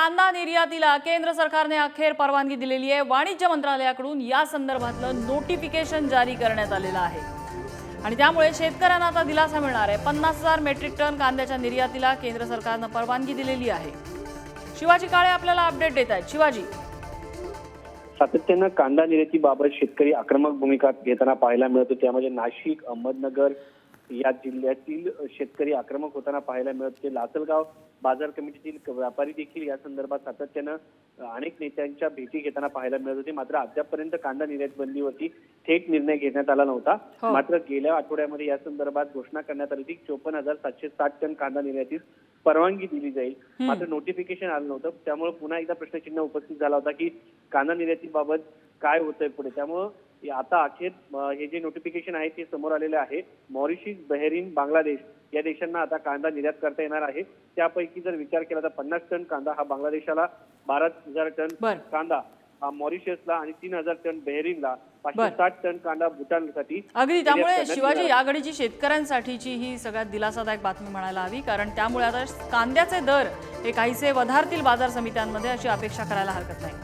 कांदा निर्यातीला केंद्र सरकारने अखेर परवानगी दिलेली आहे. वाणिज्य मंत्रालयाकडून या संदर्भातलं नोटिफिकेशन जारी करण्यात आलेलं आहे. आणि त्यामुळे शेतकऱ्यांना आता दिलासा मिळणार आहे. पन्नास हजार मेट्रिक टन कांद्याच्या निर्यातीला केंद्र सरकारनं परवानगी दिलेली आहे. शिवाजी काळे आपल्याला अपडेट देत आहेत. शिवाजी. सातत्यानं कांदा निर्यातीबाबत शेतकरी आक्रमक भूमिका घेताना पाहायला मिळतो. त्यामध्ये नाशिक अहमदनगर या जिल्ह्यातील शेतकरी आक्रमक होताना पाहायला मिळत. होते लासलगाव बाजार कमिटीतील व्यापारी देखील या संदर्भात सातत्यानं अनेक नेत्यांच्या भेटी घेताना पाहायला मिळत होते. मात्र अद्यापपर्यंत कांदा निर्यात बंदीवरती थेट निर्णय घेण्यात आला नव्हता. हो. मात्र गेल्या आठवड्यामध्ये या संदर्भात घोषणा करण्यात आली होती. चोपन्न हजार सातशे साठ टन कांदा निर्यातीस परवानगी दिली जाईल. मात्र नोटिफिकेशन आलं नव्हतं. त्यामुळे पुन्हा एकदा प्रश्नचिन्ह उपस्थित झाला होता की कांदा निर्यातीबाबत काय होतंय पुढे त्यामुळं आता अखेर हे जे नोटिफिकेशन आहे ते समोर आलेले आहे मॉरिशस बहरीन बांगलादेश या देशांना आता कांदा निर्यात करता येणार आहे त्यापैकी जर विचार केला तर पन्नास टन कांदा हा बांगलादेशाला बारा हजार टन. कांदा हा मॉरिशसला आणि तीन हजार टन बहरीनला. पाचशे साठ टन कांदा भूटानसाठी अगदी त्यामुळे शिवाजी येणार आहे. या घडीची शेतकऱ्यांसाठीची ही सगळ्यात दिलासादायक बातमी म्हणायला हवी कारण त्यामुळे आता कांद्याचे दर हे काहीसे वधारतील बाजार समित्यांमध्ये अशी अपेक्षा करायला हरकत नाही